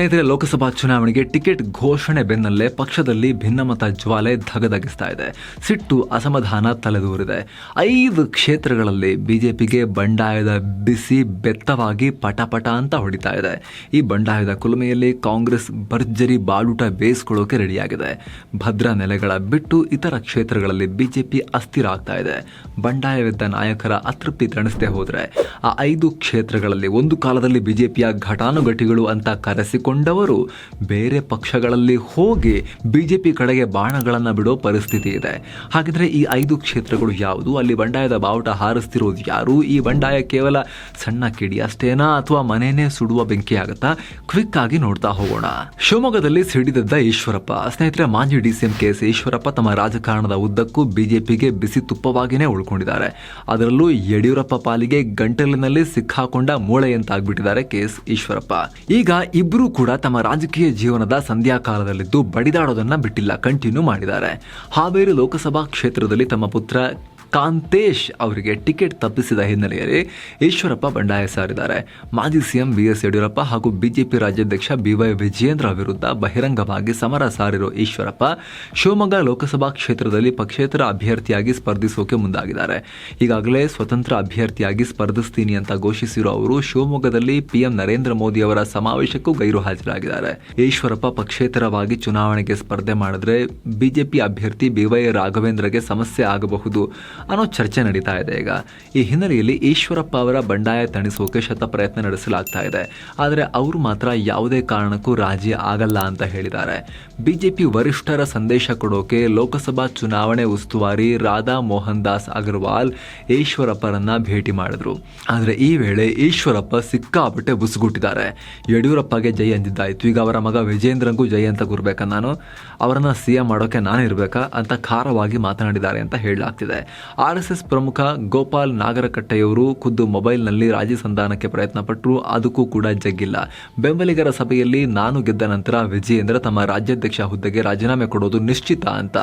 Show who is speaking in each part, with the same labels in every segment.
Speaker 1: ಸ್ನೇಹಿತರೆ, ಲೋಕಸಭಾ ಚುನಾವಣೆಗೆ ಟಿಕೆಟ್ ಘೋಷಣೆ ಬೆನ್ನಲ್ಲೇ ಪಕ್ಷದಲ್ಲಿ ಭಿನ್ನಮತ ಜ್ವಾಲೆ ಧಗಧಗಿಸ್ತಾ ಇದೆ. ಸಿಟ್ಟು ಅಸಮಾಧಾನ ತಲೆದೂರಿದೆ. ಐದು ಕ್ಷೇತ್ರಗಳಲ್ಲಿ ಬಿಜೆಪಿಗೆ ಬಂಡಾಯದ ಬಿಸಿ ಬೆತ್ತವಾಗಿ ಪಟಪಟ ಅಂತ ಹೊಡಿತಾ ಇದೆ. ಈ ಬಂಡಾಯದ ಕುಲುಮೆಯಲ್ಲಿ ಕಾಂಗ್ರೆಸ್ ಭರ್ಜರಿ ಬಾಳುಟ ಬೇಯಿಸ್ಕೊಳ್ಳೋಕೆ ರೆಡಿಯಾಗಿದೆ. ಭದ್ರಾ ನೆಲೆಗಳ ಬಿಟ್ಟು ಇತರ ಕ್ಷೇತ್ರಗಳಲ್ಲಿ ಬಿಜೆಪಿ ಅಸ್ಥಿರ ಆಗ್ತಾ ಇದೆ. ಬಂಡಾಯವಿದ್ದ ನಾಯಕರ ಅತೃಪ್ತಿ ತಣಿಸದೆ ಹೋದರೆ, ಆ ಐದು ಕ್ಷೇತ್ರಗಳಲ್ಲಿ ಒಂದು ಕಾಲದಲ್ಲಿ ಬಿಜೆಪಿಯ ಘಟಾನುಘಟಿಗಳು ಅಂತ ಕರೆಸಿಕೊಂಡವರು ಬೇರೆ ಪಕ್ಷಗಳಲ್ಲಿ ಹೋಗಿ ಬಿಜೆಪಿ ಕಡೆಗೆ ಬಾಣಗಳನ್ನು ಬಿಡೋ ಪರಿಸ್ಥಿತಿ ಇದೆ. ಹಾಗಿದ್ರೆ ಈ ಐದು ಕ್ಷೇತ್ರಗಳು ಯಾವುದು? ಅಲ್ಲಿ ಬಂಡಾಯದ ಬಾವುಟ ಹಾರಿಸ್ತಿರೋದು ಯಾರು? ಈ ಬಂಡಾಯ ಕೇವಲ ಸಣ್ಣ ಕಿಡಿ ಅಷ್ಟೇನಾ ಅಥವಾ ಮನೆಯೇ ಸುಡುವ ಬೆಂಕಿ ಆಗುತ್ತಾ? ಕ್ವಿಕ್ ಆಗಿ ನೋಡ್ತಾ ಹೋಗೋಣ. ಶಿವಮೊಗ್ಗದಲ್ಲಿ ಸಿಡಿದದ್ದ ಈಶ್ವರಪ್ಪ. ಸ್ನೇಹಿತರೆ, ಮಾಜಿ ಕೆ ಎಸ್ ಈಶ್ವರಪ್ಪ ತಮ್ಮ ರಾಜಕಾರಣದ ಉದ್ದಕ್ಕೂ ಬಿಜೆಪಿಗೆ ಬಿಸಿ ತುಪ್ಪವಾಗಿನೇ ಉಳ್ಕೊಂಡಿದ್ದಾರೆ. ಅದರಲ್ಲೂ ಯಡಿಯೂರಪ್ಪ ಪಾಲಿಗೆ ಗಂಟಲಿನಲ್ಲಿ ಸಿಕ್ಕಾಕೊಂಡ ಮೂಳೆಯಂತಾಗ್ಬಿಟ್ಟಿದ್ದಾರೆ ಕೆ ಎಸ್ ಈಶ್ವರಪ್ಪ. ಈಗ ಇಬ್ಬರೂ ಕೂಡ ತಮ್ಮ ರಾಜಕೀಯ ಜೀವನದ ಸಂಧ್ಯಾ ಕಾಲದಲ್ಲಿದ್ದು ಬಡಿದಾಡೋದನ್ನ ಬಿಟ್ಟಿಲ್ಲ ಕಂಟಿನ್ಯೂ ಮಾಡಿದ್ದಾರೆ. ಹಾವೇರಿ ಲೋಕಸಭಾ ಕ್ಷೇತ್ರದಲ್ಲಿ ತಮ್ಮ ಪುತ್ರ ಕಾಂತೇಶ್ ಅವರಿಗೆ ಟಿಕೆಟ್ ತಪ್ಪಿಸಿದ ಹಿನ್ನೆಲೆಯಲ್ಲಿ ಈಶ್ವರಪ್ಪ ಬಂಡಾಯ ಸಾರಿದ್ದಾರೆ. ಮಾಜಿ ಸಿಎಂ ಬಿ ಎಸ್ ಯಡಿಯೂರಪ್ಪ ಹಾಗೂ ಬಿಜೆಪಿ ರಾಜ್ಯಾಧ್ಯಕ್ಷ ಬಿವೈ ವಿಜಯೇಂದ್ರ ವಿರುದ್ಧ ಬಹಿರಂಗವಾಗಿ ಸಮರ ಸಾರಿರೋ ಈಶ್ವರಪ್ಪ ಶಿವಮೊಗ್ಗ ಲೋಕಸಭಾ ಕ್ಷೇತ್ರದಲ್ಲಿ ಪಕ್ಷೇತರ ಅಭ್ಯರ್ಥಿಯಾಗಿ ಸ್ಪರ್ಧಿಸೋಕೆ ಮುಂದಾಗಿದ್ದಾರೆ. ಈಗಾಗಲೇ ಸ್ವತಂತ್ರ ಅಭ್ಯರ್ಥಿಯಾಗಿ ಸ್ಪರ್ಧಿಸ್ತೀನಿ ಅಂತ ಘೋಷಿಸಿರೋ ಅವರು ಶಿವಮೊಗ್ಗದಲ್ಲಿ ಪಿಎಂ ನರೇಂದ್ರ ಮೋದಿ ಅವರ ಸಮಾವೇಶಕ್ಕೂ ಗೈರು ಹಾಜರಾಗಿದ್ದಾರೆ. ಈಶ್ವರಪ್ಪ ಪಕ್ಷೇತರವಾಗಿ ಚುನಾವಣೆಗೆ ಸ್ಪರ್ಧೆ ಮಾಡಿದ್ರೆ ಬಿಜೆಪಿ ಅಭ್ಯರ್ಥಿ ಬಿವೈ ರಾಘವೇಂದ್ರಗೆ ಸಮಸ್ಯೆ ಆಗಬಹುದು. ಅನ್ನೋ ಚರ್ಚೆ ನಡೀತಾ ಇದೆ ಈಗ. ಈ ಹಿನ್ನೆಲೆಯಲ್ಲಿ ಈಶ್ವರಪ್ಪ ಅವರ ಬಂಡಾಯ ತಣಿಸೋಕೆ ಶತ ಪ್ರಯತ್ನ ನಡೆಸಲಾಗ್ತಾ ಇದೆ. ಆದರೆ ಅವರು ಮಾತ್ರ ಯಾವುದೇ ಕಾರಣಕ್ಕೂ ರಾಜಿ ಆಗಲ್ಲ ಅಂತ ಹೇಳಿದ್ದಾರೆ. ಬಿಜೆಪಿ ವರಿಷ್ಠರ ಸಂದೇಶ ಕೊಡೋಕೆ ಲೋಕಸಭಾ ಚುನಾವಣೆ ಉಸ್ತುವಾರಿ ರಾಧಾ ಮೋಹನ್ ದಾಸ್ ಅಗರ್ವಾಲ್ ಈಶ್ವರಪ್ಪರನ್ನ ಭೇಟಿ ಮಾಡಿದ್ರು. ಆದರೆ ಈ ವೇಳೆ ಈಶ್ವರಪ್ಪ ಸಿಕ್ಕಾಪಟ್ಟೆ ಬುಸುಗುಟ್ಟಿದ್ದಾರೆ ಯಡಿಯೂರಪ್ಪಗೆ ಜೈ ಅಂದಿದ್ದಾಯಿತು. ಈಗ ಅವರ ಮಗ ವಿಜೇಂದ್ರಂಗೂ ಜೈ ಅಂತ ಗುರ್ಬೇಕಾ ನಾನು? ಅವರನ್ನ ಸಿಎಂ ಮಾಡೋಕೆ ನಾನು ಇರಬೇಕಾ ಅಂತ ಖಾರವಾಗಿ ಮಾತನಾಡಿದ್ದಾರೆ ಅಂತ ಹೇಳಲಾಗ್ತಿದೆ. ಆರ್ ಎಸ್ ಎಸ್ ಪ್ರಮುಖ ಗೋಪಾಲ್ ನಾಗರಕಟ್ಟೆಯವರು ಖುದ್ದು ಮೊಬೈಲ್ನಲ್ಲಿ ರಾಜಿ ಸಂಧಾನಕ್ಕೆ ಪ್ರಯತ್ನ ಪಟ್ಟರು ಅದಕ್ಕೂ ಕೂಡ ಜಗ್ಗಿಲ್ಲ. ಬೆಂಬಲಿಗರ ಸಭೆಯಲ್ಲಿ ನಾನು ಗೆದ್ದ ನಂತರ ವಿಜಯೇಂದ್ರ ತಮ್ಮ ರಾಜ್ಯಾಧ್ಯಕ್ಷ ಹುದ್ದೆಗೆ ರಾಜೀನಾಮೆ ಕೊಡೋದು ನಿಶ್ಚಿತ ಅಂತ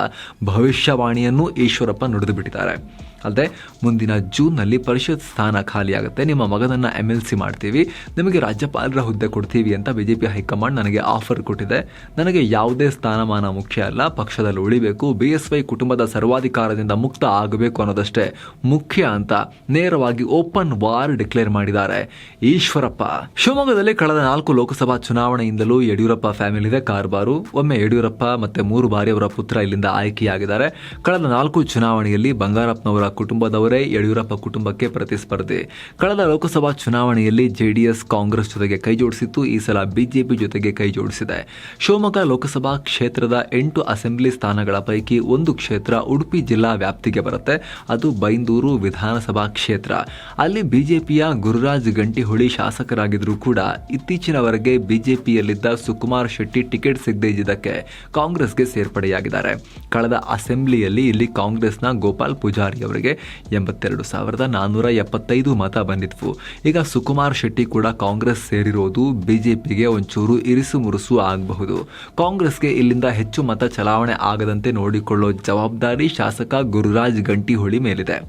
Speaker 1: ಭವಿಷ್ಯವಾಣಿಯನ್ನು ಈಶ್ವರಪ್ಪ ನುಡಿದು ಬಿಟ್ಟಿದ್ದಾರೆ. ಅಲ್ಲದೆ ಮುಂದಿನ ಜೂನ್ನಲ್ಲಿ ಪರಿಷತ್ ಸ್ಥಾನ ಖಾಲಿಯಾಗುತ್ತೆ. ನಿಮ್ಮ ಮಗನನ್ನು ಎಂ ಎಲ್ ಸಿ ಮಾಡ್ತೀವಿ. ನಿಮಗೆ ರಾಜ್ಯಪಾಲರ ಹುದ್ದೆ ಕೊಡ್ತೀವಿ ಅಂತ B J P high command ನನಗೆ ಆಫರ್ ಕೊಟ್ಟಿದೆ. ನನಗೆ ಯಾವುದೇ ಸ್ಥಾನಮಾನ ಮುಖ್ಯ ಅಲ್ಲ. ಪಕ್ಷದಲ್ಲಿ ಉಳಿಬೇಕು. ಬಿ ಎಸ್ ವೈ ಕುಟುಂಬದ ಸರ್ವಾಧಿಕಾರದಿಂದ ಮುಕ್ತ ಆಗಬೇಕು ಅನ್ನೋದಷ್ಟೇ ಮುಖ್ಯ ಅಂತ ನೇರವಾಗಿ ಓಪನ್ ವಾರ್ ಡಿಕ್ಲೇರ್ ಮಾಡಿದ್ದಾರೆ. ಈಶ್ವರಪ್ಪ. ಶಿವಮೊಗ್ಗದಲ್ಲಿ ಕಳೆದ ನಾಲ್ಕು ಲೋಕಸಭಾ ಚುನಾವಣೆಯಿಂದಲೂ ಯಡಿಯೂರಪ್ಪ ಫ್ಯಾಮಿಲಿ ಇದೆ. ಕಾರ್ಬಾರು. ಒಮ್ಮೆ ಯಡಿಯೂರಪ್ಪ ಮತ್ತೆ ಮೂರು ಬಾರಿ ಅವರ ಪುತ್ರ ಇಲ್ಲಿಂದ ಆಯ್ಕೆಯಾಗಿದ್ದಾರೆ. ಕಳೆದ ನಾಲ್ಕು ಚುನಾವಣೆಯಲ್ಲಿ ಬಂಗಾರಪ್ಪನವರ ಕುಟುಂಬದವರೇ ಯಡಿಯೂರಪ್ಪ ಕುಟುಂಬಕ್ಕೆ ಪ್ರತಿಸ್ಪರ್ಧಿ. ಕಳೆದ ಲೋಕಸಭಾ ಚುನಾವಣೆಯಲ್ಲಿ ಜೆಡಿಎಸ್ ಕಾಂಗ್ರೆಸ್ ಜೊತೆಗೆ ಕೈ ಜೋಡಿಸಿತ್ತು ಈ ಸಲ ಬಿಜೆಪಿ ಜೊತೆಗೆ ಕೈ ಜೋಡಿಸಿದೆ ಶಿವಮೊಗ್ಗ ಲೋಕಸಭಾ ಕ್ಷೇತ್ರದ ಎಂಟು ಅಸೆಂಬ್ಲಿ ಸ್ಥಾನಗಳ ಪೈಕಿ ಒಂದು ಕ್ಷೇತ್ರ ಉಡುಪಿ ಜಿಲ್ಲಾ ವ್ಯಾಪ್ತಿಗೆ ಬರುತ್ತೆ. ಅದು ಬೈಂದೂರು ವಿಧಾನಸಭಾ ಕ್ಷೇತ್ರ. ಅಲ್ಲಿ ಬಿಜೆಪಿಯ ಗುರುರಾಜ್ ಗಂಟಿಹೊಳಿ ಶಾಸಕರಾಗಿದ್ದರೂ ಕೂಡ ಇತ್ತೀಚಿನವರೆಗೆ ಬಿಜೆಪಿಯಲ್ಲಿದ್ದ ಸುಕುಮಾರ್ ಶೆಟ್ಟಿ ಟಿಕೆಟ್ ಸಿಗದೇ ಇದ್ದಕ್ಕೆ ಕಾಂಗ್ರೆಸ್ಗೆ ಸೇರ್ಪಡೆಯಾಗಿದ್ದಾರೆ. ಕಳೆದ ಅಸೆಂಬ್ಲಿಯಲ್ಲಿ ಇಲ್ಲಿ ಕಾಂಗ್ರೆಸ್ನ ಗೋಪಾಲ್ ಪೂಜಾರಿ ಅವರಿಗೆ ಎಂಬತ್ತೆರಡು ಸಾವಿರದ ನಾನ್ನೂರ ಎಪ್ಪತ್ತೈದು ಮತ ಬಂದಿದ್ವು. ಈಗ ಸುಕುಮಾರ್ ಶೆಟ್ಟಿ ಕೂಡ ಕಾಂಗ್ರೆಸ್ ಸೇರಿರೋದು ಬಿಜೆಪಿಗೆ ಒಂಚೂರು ಇರಿಸು ಮುರುಸು ಆಗಬಹುದು. ಕಾಂಗ್ರೆಸ್ಗೆ ಇಲ್ಲಿಂದ ಹೆಚ್ಚು ಮತ ಚಲಾವಣೆ ಆಗದಂತೆ ನೋಡಿಕೊಳ್ಳೋ ಜವಾಬ್ದಾರಿ ಶಾಸಕ ಗುರುರಾಜ್ ಗಂಟಿಹೊಳಿ ಮೇಲಿದೆ.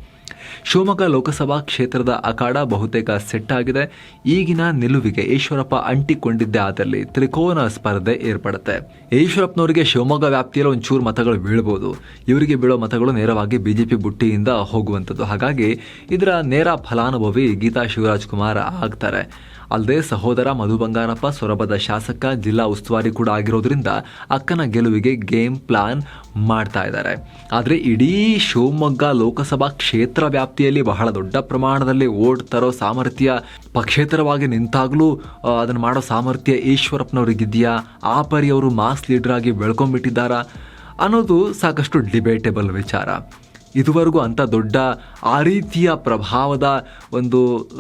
Speaker 1: ಶಿವಮೊಗ್ಗ ಲೋಕಸಭಾ ಕ್ಷೇತ್ರದ ಅಖಾಡ ಬಹುತೇಕ ಸೆಟ್ ಆಗಿದೆ. ಈಗಿನ ನಿಲುವಿಗೆ ಈಶ್ವರಪ್ಪ ಅಂಟಿಕೊಂಡಿದ್ದೇ ಆದಲ್ಲಿ ತ್ರಿಕೋನ ಸ್ಪರ್ಧೆ ಏರ್ಪಡುತ್ತೆ. ಈಶ್ವರಪ್ಪನವರಿಗೆ ಶಿವಮೊಗ್ಗ ವ್ಯಾಪ್ತಿಯಲ್ಲಿ ಒಂಚೂರು ಮತಗಳು ಬೀಳಬಹುದು ಇವರಿಗೆ ಬೀಳೋ ಮತಗಳು ನೇರವಾಗಿ ಬಿಜೆಪಿ ಬುಟ್ಟಿಯಿಂದ ಹೋಗುವಂಥದ್ದು. ಹಾಗಾಗಿ ಇದರ ನೇರ ಫಲಾನುಭವಿ ಗೀತಾ ಶಿವರಾಜ್ ಕುಮಾರ್ ಆಗ್ತಾರೆ. ಅಲ್ಲದೆ ಸಹೋದರ ಮಧು ಬಂಗಾರಪ್ಪ, ಸೊರಬದ ಶಾಸಕ, ಜಿಲ್ಲಾ ಉಸ್ತುವಾರಿ ಕೂಡ ಆಗಿರೋದ್ರಿಂದ ಅಕ್ಕನ ಗೆಲುವಿಗೆ ಗೇಮ್ ಪ್ಲಾನ್ ಮಾಡ್ತಾ ಇದ್ದಾರೆ. ಆದರೆ ಇಡೀ ಶಿವಮೊಗ್ಗ ಲೋಕಸಭಾ ಕ್ಷೇತ್ರ ವ್ಯಾಪ್ತಿಯಲ್ಲಿ ಬಹಳ ದೊಡ್ಡ ಪ್ರಮಾಣದಲ್ಲಿ ಓಟ್ ತರೋ ಸಾಮರ್ಥ್ಯ ಪಕ್ಷೇತರವಾಗಿ ನಿಂತಾಗಲೂ ಅದನ್ನು ಮಾಡೋ ಸಾಮರ್ಥ್ಯ ಈಶ್ವರಪ್ಪನವ್ರಿಗಿದೆಯಾ? ಆ ಪರಿ ಅವರು ಮಾಸ್ ಲೀಡರ್ ಆಗಿ ಬೆಳ್ಕೊಂಡ್ಬಿಟ್ಟಿದ್ದಾರಾ ಅನ್ನೋದು ಸಾಕಷ್ಟು ಡಿಬೇಟೇಬಲ್ ವಿಚಾರ. ಇದುವರೆಗೂ ಅಂಥ ದೊಡ್ಡ ಆ ರೀತಿಯ ಪ್ರಭಾವದ ಒಂದು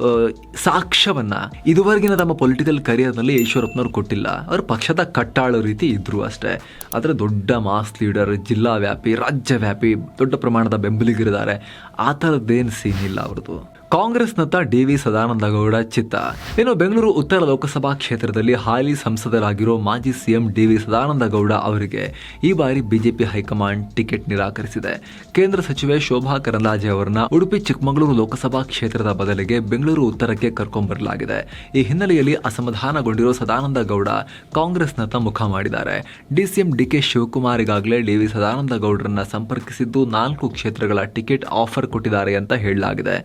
Speaker 1: ಸಾಕ್ಷ್ಯವನ್ನು ಇದುವರೆಗಿನ ತಮ್ಮ ಪೊಲಿಟಿಕಲ್ ಕರಿಯರ್ನಲ್ಲಿ ಈಶ್ವರಪ್ಪನವ್ರು ಕೊಟ್ಟಿಲ್ಲ. ಅವರು ಪಕ್ಷದ ಕಟ್ಟಾಳೋ ರೀತಿ ಇದ್ದರು ಅಷ್ಟೇ. ಆದರೆ ದೊಡ್ಡ ಮಾಸ್ ಲೀಡರ್ ಜಿಲ್ಲಾ ವ್ಯಾಪಿ, ರಾಜ್ಯ ವ್ಯಾಪಿ ದೊಡ್ಡ ಪ್ರಮಾಣದ ಬೆಂಬಲಿಗರಿದ್ದಾರೆ. ಆ ಥರದ್ದೇನು ಸೀನ್ ಇಲ್ಲ ಅವ್ರದ್ದು. ಕಾಂಗ್ರೆಸ್ನತ್ತ ಡಿ ವಿ ಸದಾನಂದಗೌಡ ಚಿತ್ತ. ಇನ್ನು ಬೆಂಗಳೂರು ಉತ್ತರ ಲೋಕಸಭಾ ಕ್ಷೇತ್ರದಲ್ಲಿ ಹಾಲಿ ಸಂಸದರಾಗಿರೋ ಮಾಜಿ ಸಿಎಂ ಡಿ ವಿ ಸದಾನಂದಗೌಡ ಅವರಿಗೆ ಈ ಬಾರಿ ಬಿಜೆಪಿ ಹೈಕಮಾಂಡ್ ಟಿಕೆಟ್ ನಿರಾಕರಿಸಿದೆ. ಕೇಂದ್ರ ಸಚಿವೆ ಶೋಭಾ ಕರಂದಾಜೆ ಅವರನ್ನ ಉಡುಪಿ ಚಿಕ್ಕಮಗಳೂರು ಲೋಕಸಭಾ ಕ್ಷೇತ್ರದ ಬದಲಿಗೆ ಬೆಂಗಳೂರು ಉತ್ತರಕ್ಕೆ ಕರ್ಕೊಂಡ್ಬರಲಾಗಿದೆ ಈ ಹಿನ್ನೆಲೆಯಲ್ಲಿ ಅಸಮಾಧಾನಗೊಂಡಿರೋ ಸದಾನಂದಗೌಡ ಕಾಂಗ್ರೆಸ್ನತ್ತ ಮುಖ ಮಾಡಿದ್ದಾರೆ. ಡಿಸಿಎಂ ಡಿಕೆ ಶಿವಕುಮಾರ್ ಈಗಾಗಲೇ ಡಿ ವಿ ಸದಾನಂದಗೌಡರನ್ನ ಸಂಪರ್ಕಿಸಿದ್ದು ನಾಲ್ಕು ಕ್ಷೇತ್ರಗಳ ಟಿಕೆಟ್ ಆಫರ್ ಕೊಟ್ಟಿದ್ದಾರೆ ಅಂತ ಹೇಳಲಾಗಿದೆ.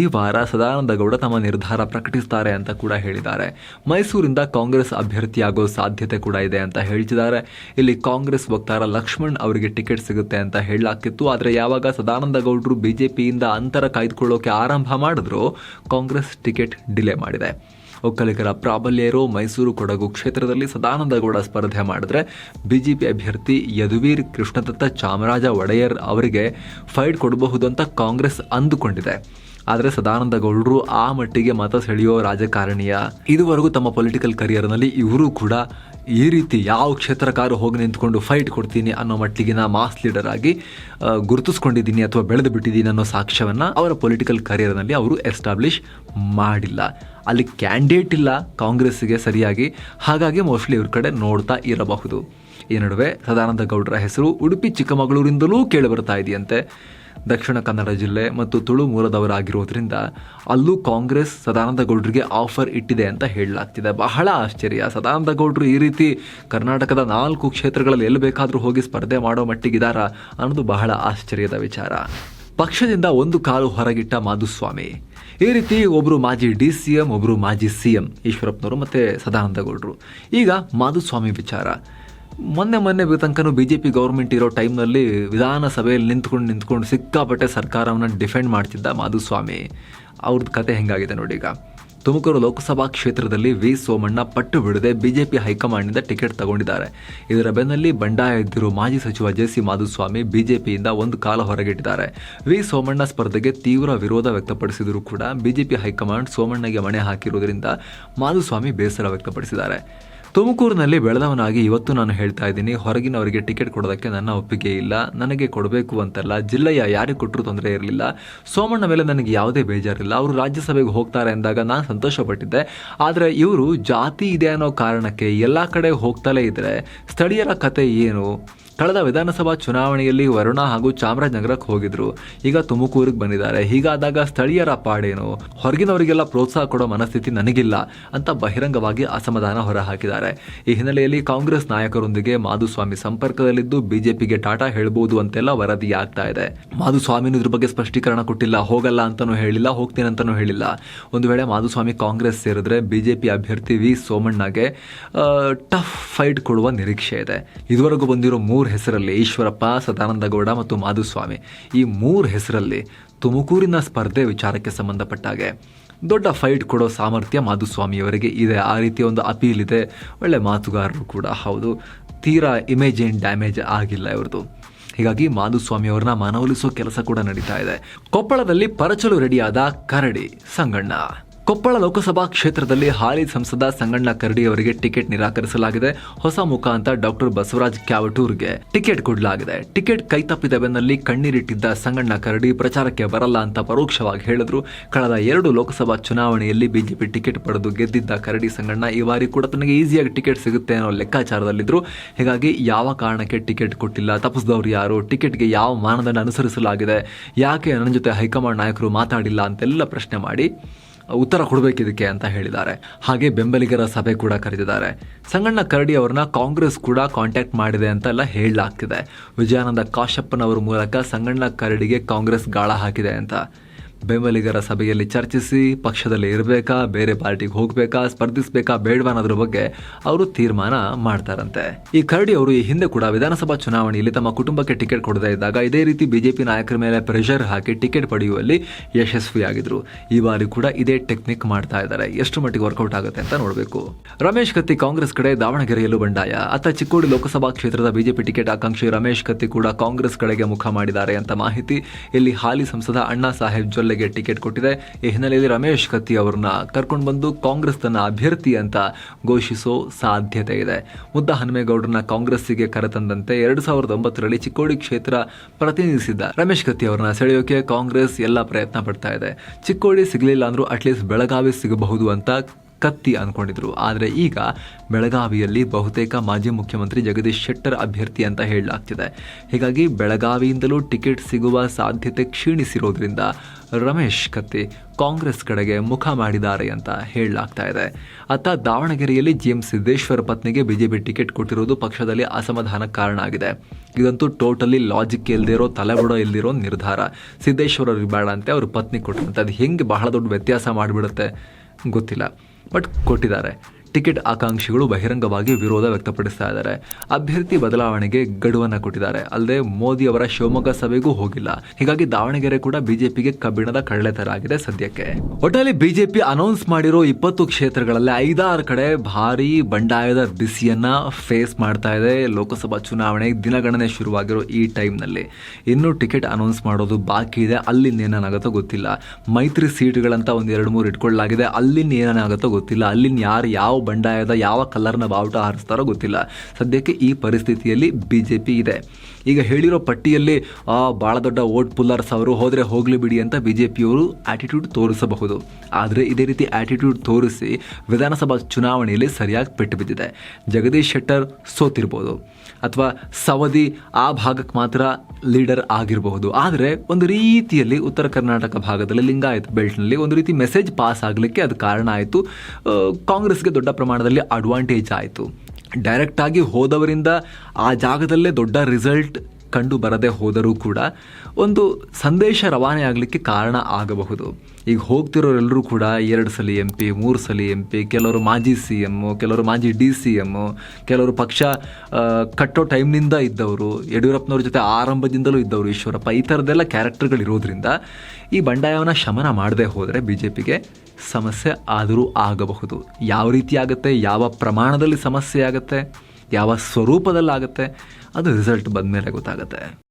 Speaker 1: ಈ ವಾರ ಸದಾನಂದ ಗೌಡ ತಮ್ಮ ನಿರ್ಧಾರ ಪ್ರಕಟಿಸುತ್ತಾರೆ ಅಂತ ಕೂಡ ಹೇಳಿದ್ದಾರೆ. ಮೈಸೂರಿಂದ ಕಾಂಗ್ರೆಸ್ ಅಭ್ಯರ್ಥಿಯಾಗೋ ಸಾಧ್ಯತೆ ಕೂಡ ಇದೆ ಅಂತ ಹೇಳ್ತಿದ್ದಾರೆ ಇಲ್ಲಿ ಕಾಂಗ್ರೆಸ್ ವಕ್ತಾರ ಲಕ್ಷ್ಮಣ್ ಅವರಿಗೆ ಟಿಕೆಟ್ ಸಿಗುತ್ತೆ ಅಂತ ಹೇಳಲಾಗ್ತಿತ್ತು. ಆದರೆ ಯಾವಾಗ ಸದಾನಂದ ಸದಾನಂದಗೌಡರು ಬಿಜೆಪಿಯಿಂದ ಅಂತರ ಕಾಯ್ದುಕೊಳ್ಳೋಕೆ ಆರಂಭ ಮಾಡಿದ್ರು ಕಾಂಗ್ರೆಸ್ ಟಿಕೆಟ್ ಡಿಲೇ ಮಾಡಿದೆ. ಒಕ್ಕಲಿಗರ ಪ್ರಾಬಲ್ಯರು ಮೈಸೂರು ಕೊಡಗು ಕ್ಷೇತ್ರದಲ್ಲಿ ಸದಾನಂದಗೌಡ ಸ್ಪರ್ಧೆ ಮಾಡಿದ್ರೆ ಬಿಜೆಪಿ ಅಭ್ಯರ್ಥಿ ಯದುವೀರ್ ಕೃಷ್ಣದತ್ತ ಚಾಮರಾಜ ಒಡೆಯರ್ ಅವರಿಗೆ ಫೈಟ್ ಕೊಡಬಹುದು ಅಂತ ಕಾಂಗ್ರೆಸ್ ಅಂದುಕೊಂಡಿದೆ. ಆದರೆ ಸದಾನಂದ ಗೌಡರು ಆ ಮಟ್ಟಿಗೆ ಮತ ಸೆಳೆಯೋ ರಾಜಕಾರಣಿಯ ಇದುವರೆಗೂ ತಮ್ಮ ಪೊಲಿಟಿಕಲ್ ಕರಿಯರ್ನಲ್ಲಿ ಇವರು ಕೂಡ ಈ ರೀತಿ ಯಾವ ಕ್ಷೇತ್ರಕಾರ ಹೋಗಿ ನಿಂತ್ಕೊಂಡು ಫೈಟ್ ಕೊಡ್ತೀನಿ ಅನ್ನೋ ಮಟ್ಟಿಗಿನ ಮಾಸ್ ಲೀಡರ್ ಆಗಿ ಗುರುತಿಸ್ಕೊಂಡಿದ್ದೀನಿ ಅಥವಾ ಬೆಳೆದು ಬಿಟ್ಟಿದ್ದೀನಿ ಅನ್ನೋ ಸಾಕ್ಷ್ಯವನ್ನು ಅವರ ಪೊಲಿಟಿಕಲ್ ಕರಿಯರ್ನಲ್ಲಿ ಅವರು ಎಸ್ಟಾಬ್ಲಿಷ್ ಮಾಡಿಲ್ಲ. ಅಲ್ಲಿ ಕ್ಯಾಂಡಿಡೇಟ್ ಇಲ್ಲ ಕಾಂಗ್ರೆಸ್ಸಿಗೆ ಸರಿಯಾಗಿ. ಹಾಗಾಗಿ ಮೋಸ್ಟ್ಲಿ ಇವ್ರ ಕಡೆ ನೋಡ್ತಾ ಇರಬಹುದು. ಈ ನಡುವೆ ಸದಾನಂದ ಗೌಡರ ಹೆಸರು ಉಡುಪಿ ಚಿಕ್ಕಮಗಳೂರಿಂದಲೂ ಕೇಳಿಬರ್ತಾ ಇದೆಯಂತೆ. ದಕ್ಷಿಣ ಕನ್ನಡ ಜಿಲ್ಲೆ ಮತ್ತು ತುಳು ಮೂಲದವರಾಗಿರೋದ್ರಿಂದ ಅಲ್ಲೂ ಕಾಂಗ್ರೆಸ್ ಸದಾನಂದ ಗೌಡರಿಗೆ ಆಫರ್ ಇಟ್ಟಿದೆ ಅಂತ ಹೇಳಲಾಗ್ತಿದೆ. ಬಹಳ ಆಶ್ಚರ್ಯ. ಸದಾನಂದ ಗೌಡರು ಈ ರೀತಿ ಕರ್ನಾಟಕದ ನಾಲ್ಕು ಕ್ಷೇತ್ರಗಳಲ್ಲಿ ಎಲ್ಲಿ ಬೇಕಾದರೂ ಹೋಗಿ ಸ್ಪರ್ಧೆ ಮಾಡೋ ಮಟ್ಟಿಗಿದಾರ ಅನ್ನೋದು ಬಹಳ ಆಶ್ಚರ್ಯದ ವಿಚಾರ. ಪಕ್ಷದಿಂದ ಒಂದು ಕಾಲು ಹೊರಗಿಟ್ಟ ಮಾಧುಸ್ವಾಮಿ. ಈ ರೀತಿ ಒಬ್ಬರು ಮಾಜಿ ಡಿ ಸಿ ಎಂ ಒಬ್ಬರು ಮಾಜಿ ಸಿ ಎಂ ಈಶ್ವರಪ್ಪನವರು ಮತ್ತು ಸದಾನಂದ ಗೌಡರು ಈಗ ಮಾಧುಸ್ವಾಮಿ ವಿಚಾರ. ಮೊನ್ನೆ ಮೊನ್ನೆ ತನಕನೂ ಬಿ ಜೆ ಪಿ ಗೌರ್ಮೆಂಟ್ ಇರೋ ಟೈಮ್ನಲ್ಲಿ ವಿಧಾನಸಭೆಯಲ್ಲಿ ನಿಂತ್ಕೊಂಡು ನಿಂತ್ಕೊಂಡು ಸಿಕ್ಕಾಪಟ್ಟೆ ಸರ್ಕಾರವನ್ನು ಡಿಫೆಂಡ್ ಮಾಡ್ತಿದ್ದ ಮಾಧುಸ್ವಾಮಿ. ಅವ್ರದ್ದು ಕತೆ ಹೆಂಗಾಗಿದೆ ನೋಡಿ ಈಗ. ತುಮಕೂರು ಲೋಕಸಭಾ ಕ್ಷೇತ್ರದಲ್ಲಿ ವಿ ಸೋಮಣ್ಣ ಪಟ್ಟು ಬಿಡದೆ ಬಿಜೆಪಿ ಹೈಕಮಾಂಡ್ನಿಂದ ಟಿಕೆಟ್ ತಗೊಂಡಿದ್ದಾರೆ. ಇದರ ಬೆನ್ನಲ್ಲಿ ಬಂಡಾಯ ಇದ್ದಿರುವ ಮಾಜಿ ಸಚಿವ ಜೆ ಸಿ ಮಾಧುಸ್ವಾಮಿ ಬಿಜೆಪಿಯಿಂದ ಒಂದು ಕಾಲ ಹೊರಗಿಟ್ಟಿದ್ದಾರೆ. ವಿ ಸೋಮಣ್ಣ ಸ್ಪರ್ಧೆಗೆ ತೀವ್ರ ವಿರೋಧ ವ್ಯಕ್ತಪಡಿಸಿದರೂ ಕೂಡ ಬಿಜೆಪಿ ಹೈಕಮಾಂಡ್ ಸೋಮಣ್ಣಗೆ ಮಣೆ ಹಾಕಿರುವುದರಿಂದ ಮಾಧುಸ್ವಾಮಿ ಬೇಸರ ವ್ಯಕ್ತಪಡಿಸಿದ್ದಾರೆ. ತುಮಕೂರಿನಲ್ಲಿ ಬೆಳೆದವನಾಗಿ ಇವತ್ತು ನಾನು ಹೇಳ್ತಾ ಇದ್ದೀನಿ, ಹೊರಗಿನವರಿಗೆ ಟಿಕೆಟ್ ಕೊಡೋದಕ್ಕೆ ನನ್ನ ಒಪ್ಪಿಗೆ ಇಲ್ಲ, ನನಗೆ ಕೊಡಬೇಕು ಅಂತಲ್ಲ, ಜಿಲ್ಲೆಯ ಯಾರಿಗೆ ಕೊಟ್ಟರು ತೊಂದರೆ ಇರಲಿಲ್ಲ, ಸೋಮಣ್ಣ ಮೇಲೆ ನನಗೆ ಯಾವುದೇ ಬೇಜಾರಿಲ್ಲ, ಅವರು ರಾಜ್ಯಸಭೆಗೆ ಹೋಗ್ತಾರೆ ಅಂದಾಗ ನಾನು ಸಂತೋಷಪಟ್ಟಿದ್ದೆ. ಆದರೆ ಇವರು ಜಾತಿ ಇದೆ ಅನ್ನೋ ಕಾರಣಕ್ಕೆ ಎಲ್ಲ ಕಡೆ ಹೋಗ್ತಲೇ ಇದ್ದರೆ ಸ್ಥಳೀಯರ ಕತೆ ಏನು? ಕಳೆದ ವಿಧಾನಸಭಾ ಚುನಾವಣೆಯಲ್ಲಿ ವರುಣ ಹಾಗೂ ಚಾಮರಾಜನಗರಕ್ಕೆ ಹೋಗಿದ್ರು. ಈಗ ತುಮಕೂರಿಗೆ ಬಂದಿದ್ದಾರೆ. ಹೀಗಾದಾಗ ಸ್ಥಳೀಯರ ಪಾಡೇನು? ಹೊರಗಿನವರಿಗೆಲ್ಲ ಪ್ರೋತ್ಸಾಹ ಕೊಡೋ ಮನಸ್ಥಿತಿ ನನಗಿಲ್ಲ ಅಂತ ಬಹಿರಂಗವಾಗಿ ಅಸಮಾಧಾನ ಹೊರಹಾಕಿದ್ದಾರೆ. ಈ ಹಿನ್ನೆಲೆಯಲ್ಲಿ ಕಾಂಗ್ರೆಸ್ ನಾಯಕರೊಂದಿಗೆ ಮಾಧುಸ್ವಾಮಿ ಸಂಪರ್ಕದಲ್ಲಿದ್ದು ಬಿಜೆಪಿಗೆ ಟಾಟಾ ಹೇಳಬಹುದು ಅಂತೆಲ್ಲ ವರದಿ ಆಗ್ತಾ ಇದೆ. ಮಾಧುಸ್ವಾಮಿನೂ ಇದ್ರ ಬಗ್ಗೆ ಸ್ಪಷ್ಟೀಕರಣ ಕೊಟ್ಟಿಲ್ಲ. ಹೋಗಲ್ಲ ಅಂತಾನೂ ಹೇಳಿಲ್ಲ, ಹೋಗ್ತೀನಿ ಅಂತಾನೂ ಹೇಳಿಲ್ಲ. ಒಂದು ವೇಳೆ ಮಾಧುಸ್ವಾಮಿ ಕಾಂಗ್ರೆಸ್ ಸೇರಿದ್ರೆ ಬಿಜೆಪಿ ಅಭ್ಯರ್ಥಿ ವಿ ಸೋಮಣ್ಣಗೆ ಟಫ್ ಫೈಟ್ ಕೊಡುವ ನಿರೀಕ್ಷೆ ಇದೆ. ಇದುವರೆಗೂ ಬಂದಿರೋ ಮೂರು ಹೆಸರಲ್ಲಿ ಈಶ್ವರಪ್ಪ ಸದಾನಂದಗೌಡ ಮತ್ತು ಮಾಧುಸ್ವಾಮಿ. ಈ ಮೂರು ಹೆಸರಲ್ಲಿ ತುಮಕೂರಿನ ಸ್ಪರ್ಧೆ ವಿಚಾರಕ್ಕೆ ಸಂಬಂಧಪಟ್ಟಾಗೆ ದೊಡ್ಡ ಫೈಟ್ ಕೊಡೋ ಸಾಮರ್ಥ್ಯ ಮಾಧುಸ್ವಾಮಿಯವರಿಗೆ ಇದೆ. ಆ ರೀತಿಯ ಒಂದು ಅಪೀಲ್ ಇದೆ. ಒಳ್ಳೆ ಮಾತುಗಾರರು ಕೂಡ ಹೌದು. ತೀರಾ ಇಮೇಜ್ ಏನು ಡ್ಯಾಮೇಜ್ ಆಗಿಲ್ಲ ಇವ್ರದ್ದು ಹೀಗಾಗಿ ಮಾಧುಸ್ವಾಮಿ ಅವ್ರನ್ನ ಮನವೊಲಿಸೋ ಕೆಲಸ ಕೂಡ ನಡೀತಾ ಇದೆ. ಕೊಪ್ಪಳದಲ್ಲಿ ಪರಚಲು ರೆಡಿಯಾದ ಕರಡಿ ಸಂಗಣ್ಣ. ಕೊಪ್ಪಳ ಲೋಕಸಭಾ ಕ್ಷೇತ್ರದಲ್ಲಿ ಹಾಲಿ ಸಂಸದ ಸಂಗಣ್ಣ ಕರಡಿ ಅವರಿಗೆ ಟಿಕೆಟ್ ನಿರಾಕರಿಸಲಾಗಿದೆ. ಹೊಸ ಮುಖ ಅಂತ ಡಾಕ್ಟರ್ ಬಸವರಾಜ್ ಕ್ಯಾವಟೂರ್ಗೆ ಟಿಕೆಟ್ ಕೊಡಲಾಗಿದೆ. ಟಿಕೆಟ್ ಕೈತಪ್ಪಿದ ಬೆನ್ನಲ್ಲಿ ಕಣ್ಣೀರಿಟ್ಟಿದ್ದ ಸಂಗಣ್ಣ ಕರಡಿ ಪ್ರಚಾರಕ್ಕೆ ಬರಲ್ಲ ಅಂತ ಪರೋಕ್ಷವಾಗಿ ಹೇಳಿದ್ರು. ಕಳೆದ ಎರಡು ಲೋಕಸಭಾ ಚುನಾವಣೆಯಲ್ಲಿ ಬಿಜೆಪಿ ಟಿಕೆಟ್ ಪಡೆದು ಗೆದ್ದಿದ್ದ ಕರಡಿ ಸಂಗಣ್ಣ ಈ ಬಾರಿ ಕೂಡ ತನಗೆ ಈಸಿಯಾಗಿ ಟಿಕೆಟ್ ಸಿಗುತ್ತೆ ಅನ್ನೋ ಲೆಕ್ಕಾಚಾರದಲ್ಲಿದ್ದರು ಹೀಗಾಗಿ ಯಾವ ಕಾರಣಕ್ಕೆ ಟಿಕೆಟ್ ಕೊಟ್ಟಿಲ್ಲ, ತಪ್ಪಿಸಿದವರು ಯಾರು, ಟಿಕೆಟ್ಗೆ ಯಾವ ಮಾನದಂಡ ಅನುಸರಿಸಲಾಗಿದೆ, ಯಾಕೆ ನನ್ನ ಜೊತೆ ಹೈಕಮಾಂಡ್ ನಾಯಕರು ಮಾತಾಡಿಲ್ಲ ಅಂತೆಲ್ಲ ಪ್ರಶ್ನೆ ಮಾಡಿ ಉತ್ತರ ಕೊಡಬೇಕು ಇದಕ್ಕೆ ಅಂತ ಹೇಳಿದ್ದಾರೆ. ಹಾಗೆ ಬೆಂಬಲಿಗರ ಸಭೆ ಕೂಡ ಕರೆದಿದ್ದಾರೆ. ಸಂಗಣ್ಣ ಕರಡಿ ಅವರನ್ನ ಕಾಂಗ್ರೆಸ್ ಕೂಡ ಕಾಂಟ್ಯಾಕ್ಟ್ ಮಾಡಿದೆ ಅಂತ ಎಲ್ಲ ಹೇಳಲಾಗ್ತಿದೆ. ವಿಜಯಾನಂದ ಕಾಶಪ್ಪನವರ ಮೂಲಕ ಸಂಗಣ್ಣ ಕರಡಿಗೆ ಕಾಂಗ್ರೆಸ್ ಗಾಳ ಹಾಕಿದೆ ಅಂತ. ಬೆಂಬಲಿಗರ ಸಭೆಯಲ್ಲಿ ಚರ್ಚಿಸಿ ಪಕ್ಷದಲ್ಲಿ ಇರಬೇಕಾ, ಬೇರೆ ಪಾರ್ಟಿಗೆ ಹೋಗಬೇಕಾ, ಸ್ಪರ್ಧಿಸಬೇಕಾ, ಬೇಡವಾ ಅನ್ನೋದ್ರ ಬಗ್ಗೆ ಅವರು ತೀರ್ಮಾನ ಮಾಡ್ತಾರಂತೆ. ಈ ಕರಡಿ ಅವರು ಈ ಹಿಂದೆ ಕೂಡ ವಿಧಾನಸಭಾ ಚುನಾವಣೆಯಲ್ಲಿ ತಮ್ಮ ಕುಟುಂಬಕ್ಕೆ ಟಿಕೆಟ್ ಕೊಡದೇ ಇದ್ದಾಗ ಇದೇ ರೀತಿ ಬಿಜೆಪಿ ನಾಯಕರ ಮೇಲೆ ಪ್ರೆಷರ್ ಹಾಕಿ ಟಿಕೆಟ್ ಪಡೆಯುವಲ್ಲಿ ಯಶಸ್ವಿಯಾಗಿದ್ರು. ಈ ಬಾರಿ ಕೂಡ ಇದೇ ಟೆಕ್ನಿಕ್ ಮಾಡ್ತಾ ಇದ್ದಾರೆ. ಎಷ್ಟು ಮಟ್ಟಿಗೆ ವರ್ಕೌಟ್ ಆಗುತ್ತೆ ಅಂತ ನೋಡಬೇಕು. ರಮೇಶ್ ಕತ್ತಿ ಕಾಂಗ್ರೆಸ್ ಕಡೆ ದಾವಣಗೆರೆಯಲ್ಲೂ ಬಂಡಾಯ. ಅತ್ತ ಚಿಕ್ಕೋಡಿ ಲೋಕಸಭಾ ಕ್ಷೇತ್ರದ ಬಿಜೆಪಿ ಟಿಕೆಟ್ ಆಕಾಂಕ್ಷಿ ರಮೇಶ್ ಕತ್ತಿ ಕೂಡ ಕಾಂಗ್ರೆಸ್ ಕಡೆಗೆ ಮುಖ ಮಾಡಿದ್ದಾರೆ ಅಂತ ಮಾಹಿತಿ ಇಲ್ಲಿ ಹಾಲಿ ಸಂಸದ ಅಣ್ಣಾ ಸಾಹೇಬ್ ಸುರತ್ಕಲ್ಲೆಗೆ ಟಿಕೆಟ್ ಕೊಟ್ಟಿದೆ. ಈ ಹಿನ್ನೆಲೆಯಲ್ಲಿ ರಮೇಶ್ ಕತ್ತಿ ಅವರನ್ನ ಕರ್ಕೊಂಡು ಬಂದು ಕಾಂಗ್ರೆಸ್ ತನ್ನ ಅಭ್ಯರ್ಥಿ ಅಂತ ಘೋಷಿಸೋ ಸಾಧ್ಯತೆ ಇದೆ. ಮುದ್ದ ಹನುಮೇಗೌಡರನ್ನ ಕಾಂಗ್ರೆಸ್ಸಿಗೆ ಕರೆತಂದಂತೆ ಎರಡು ಸಾವಿರದ ಒಂಬತ್ತರಲ್ಲಿ ಚಿಕ್ಕೋಡಿ ಕ್ಷೇತ್ರ ಪ್ರತಿನಿಧಿಸಿದ್ದ ರಮೇಶ್ ಕತ್ತಿ ಅವರನ್ನ ಸೆಳೆಯೋಕೆ ಕಾಂಗ್ರೆಸ್ ಎಲ್ಲ ಪ್ರಯತ್ನ ಪಡ್ತಾ ಇದೆ. ಚಿಕ್ಕೋಡಿ ಸಿಗಲಿಲ್ಲ ಅಂದ್ರೂ ಅಟ್ಲೀಸ್ಟ್ ಬೆಳಗಾವಿ ಸಿಗಬಹುದು ಅಂತ ಕತ್ತಿ ಅಂದ್ಕೊಂಡಿದ್ರು ಆದರೆ ಈಗ ಬೆಳಗಾವಿಯಲ್ಲಿ ಬಹುತೇಕ ಮಾಜಿ ಮುಖ್ಯಮಂತ್ರಿ ಜಗದೀಶ್ ಶೆಟ್ಟರ್ ಅಭ್ಯರ್ಥಿ ಅಂತ ಹೇಳಲಾಗ್ತಿದೆ. ಹೀಗಾಗಿ ಬೆಳಗಾವಿಯಿಂದಲೂ ಟಿಕೆಟ್ ಸಿಗುವ ಸಾಧ್ಯತೆ ಕ್ಷೀಣಿಸಿರೋದ್ರಿಂದ ರಮೇಶ್ ಕತ್ತಿ ಕಾಂಗ್ರೆಸ್ ಕಡೆಗೆ ಮುಖ ಮಾಡಿದ್ದಾರೆ ಅಂತ ಹೇಳಲಾಗ್ತಾ ಇದೆ. ಅತ್ತ ದಾವಣಗೆರೆಯಲ್ಲಿ ಜಿ ಎಂ ಸಿದ್ದೇಶ್ವರ ಪತ್ನಿಗೆ ಬಿಜೆಪಿ ಟಿಕೆಟ್ ಕೊಟ್ಟಿರೋದು ಪಕ್ಷದಲ್ಲಿ ಅಸಮಾಧಾನ ಕಾರಣ ಆಗಿದೆ. ಇದಂತೂ ಟೋಟಲಿ ಲಾಜಿಕ್ ಇಲ್ದಿರೋ ತಲೆಬುಡ ಇಲ್ದಿರೋ ನಿರ್ಧಾರ. ಸಿದ್ದೇಶ್ವರರಿಗೆ ಬೇಡ ಅಂತೆ ಅವ್ರ ಪತ್ನಿ ಕೊಟ್ಟರಂತೆ ಅದು ಹೆಂಗೆ ಬಹಳ ದೊಡ್ಡ ವ್ಯತ್ಯಾಸ ಮಾಡಿಬಿಡುತ್ತೆ ಗೊತ್ತಿಲ್ಲ. ಬಟ್ ಕೊಟ್ಟಿದ್ದಾರೆ. ಟಿಕೆಟ್ ಆಕಾಂಕ್ಷಿಗಳು ಬಹಿರಂಗವಾಗಿ ವಿರೋಧ ವ್ಯಕ್ತಪಡಿಸ್ತಾ ಇದ್ದಾರೆ. ಅಭ್ಯರ್ಥಿ ಬದಲಾವಣೆಗೆ ಗಡುವನ್ನು ಕೊಟ್ಟಿದ್ದಾರೆ. ಅಲ್ಲದೆ ಮೋದಿ ಅವರ ಶಿವಮೊಗ್ಗ ಸಭೆಗೂ ಹೋಗಿಲ್ಲ. ಹೀಗಾಗಿ ದಾವಣಗೆರೆ ಕೂಡ ಬಿಜೆಪಿಗೆ ಕಬ್ಬಿಣದ ಕಡಲೆ ತರ ಆಗಿದೆ ಸದ್ಯಕ್ಕೆ. ಒಟ್ಟಲ್ಲಿ ಬಿಜೆಪಿ ಅನೌನ್ಸ್ ಮಾಡಿರೋ ಇಪ್ಪತ್ತು ಕ್ಷೇತ್ರಗಳಲ್ಲಿ ಐದಾರು ಕಡೆ ಭಾರಿ ಬಂಡಾಯದ ಬಿಸಿಯನ್ನ ಫೇಸ್ ಮಾಡ್ತಾ ಇದೆ. ಲೋಕಸಭಾ ಚುನಾವಣೆ ದಿನಗಣನೆ ಶುರುವಾಗಿರೋ ಈ ಟೈಮ್ನಲ್ಲಿ. ಇನ್ನೂ ಟಿಕೆಟ್ ಅನೌನ್ಸ್ ಮಾಡೋದು ಬಾಕಿ ಇದೆ. ಅಲ್ಲಿಂದ ಏನೇನಾಗುತ್ತೋ ಗೊತ್ತಿಲ್ಲ. ಮೈತ್ರಿ ಸೀಟ್ಗಳಂತ ಒಂದು ಎರಡು ಮೂರು ಇಟ್ಕೊಳ್ಳಲಾಗಿದೆ. ಅಲ್ಲಿಂದ ಏನಾಗುತ್ತೋ ಗೊತ್ತಿಲ್ಲ. ಅಲ್ಲಿನ ಯಾರು ಯಾವ ಬಂಡಾಯದ ಯಾವ ಕಲರ್ನ ಬಾವುಟ ಹಾರಿಸ್ತಾರೋ ಗೊತ್ತಿಲ್ಲ. ಸದ್ಯಕ್ಕೆ ಈ ಪರಿಸ್ಥಿತಿಯಲ್ಲಿ ಬಿ ಜೆ ಪಿ ಇದೆ. ಈಗ ಹೇಳಿರೋ ಪಟ್ಟಿಯಲ್ಲಿ ಭಾಳ ದೊಡ್ಡ ಓಟ್ ಪುಲ್ಲರ್ಸ್ ಅವರು ಹೋದರೆ ಹೋಗಲಿ ಬಿಡಿ ಅಂತ ಬಿ ಜೆ ಪಿಯವರು ಆ್ಯಟಿಟ್ಯೂಡ್ ತೋರಿಸಬಹುದು. ಆದರೆ ಇದೇ ರೀತಿ ಆ್ಯಟಿಟ್ಯೂಡ್ ತೋರಿಸಿ ವಿಧಾನಸಭಾ ಚುನಾವಣೆಯಲ್ಲಿ ಸರಿಯಾಗಿ ಪೆಟ್ಟು ಬಿದ್ದಿದೆ. ಜಗದೀಶ್ ಶೆಟ್ಟರ್ ಸೋತಿರ್ಬೋದು. ಅಥವಾ ಸವದಿ ಆ ಭಾಗಕ್ಕೆ ಮಾತ್ರ ಲೀಡರ್ ಆಗಿರಬಹುದು. ಆದರೆ ಒಂದು ರೀತಿಯಲ್ಲಿ ಉತ್ತರ ಕರ್ನಾಟಕ ಭಾಗದಲ್ಲಿ ಲಿಂಗಾಯತ್ ಬೆಲ್ಟ್ನಲ್ಲಿ ಒಂದು ರೀತಿ ಮೆಸೇಜ್ ಪಾಸ್ ಆಗಲಿಕ್ಕೆ ಅದು ಕಾರಣ ಆಯಿತು. ಕಾಂಗ್ರೆಸ್ಗೆ ದೊಡ್ಡ ಪ್ರಮಾಣದಲ್ಲಿ ಅಡ್ವಾಂಟೇಜ್ ಆಯಿತು. ಡೈರೆಕ್ಟಾಗಿ ಹೋದವರಿಂದ ಆ ಜಾಗದಲ್ಲೇ ದೊಡ್ಡ ರಿಸಲ್ಟ್ ಕಂಡು ಬರದೇ ಹೋದರೂ ಕೂಡ ಒಂದು ಸಂದೇಶ ರವಾನೆ ಆಗಲಿಕ್ಕೆ ಕಾರಣ ಆಗಬಹುದು. ಈಗ ಹೋಗ್ತಿರೋರೆಲ್ಲರೂ ಕೂಡ ಎರಡು ಸಲ ಎಂ ಪಿ ಮೂರು ಸಲ ಎಂ ಪಿ ಕೆಲವರು ಮಾಜಿ ಸಿ ಎಮ್ಮು ಕೆಲವರು ಮಾಜಿ ಡಿ ಸಿ ಎಮ್ಮು ಕೆಲವರು ಪಕ್ಷ ಕಟ್ಟೋ ಟೈಮ್ನಿಂದ ಇದ್ದವರು, ಯಡಿಯೂರಪ್ಪನವ್ರ ಜೊತೆ ಆರಂಭದಿಂದಲೂ ಇದ್ದವರು ಈಶ್ವರಪ್ಪ, ಈ ಥರದ್ದೆಲ್ಲ ಕ್ಯಾರೆಕ್ಟರ್ಗಳಿರೋದ್ರಿಂದ ಈ ಬಂಡಾಯವನ್ನು ಶಮನ ಮಾಡದೆ ಹೋದರೆ ಬಿ ಜೆ ಪಿಗೆ ಸಮಸ್ಯೆ ಆದರೂ ಆಗಬಹುದು. ಯಾವ ರೀತಿ ಆಗುತ್ತೆ, ಯಾವ ಪ್ರಮಾಣದಲ್ಲಿ ಸಮಸ್ಯೆ ಆಗುತ್ತೆ? ಯಾವ ಸ್ವರೂಪದಲ್ಲಾಗುತ್ತೆ ಅದು ರಿಸಲ್ಟ್ ಬಂದ ಮೇಲೆ ಗೊತ್ತಾಗುತ್ತೆ.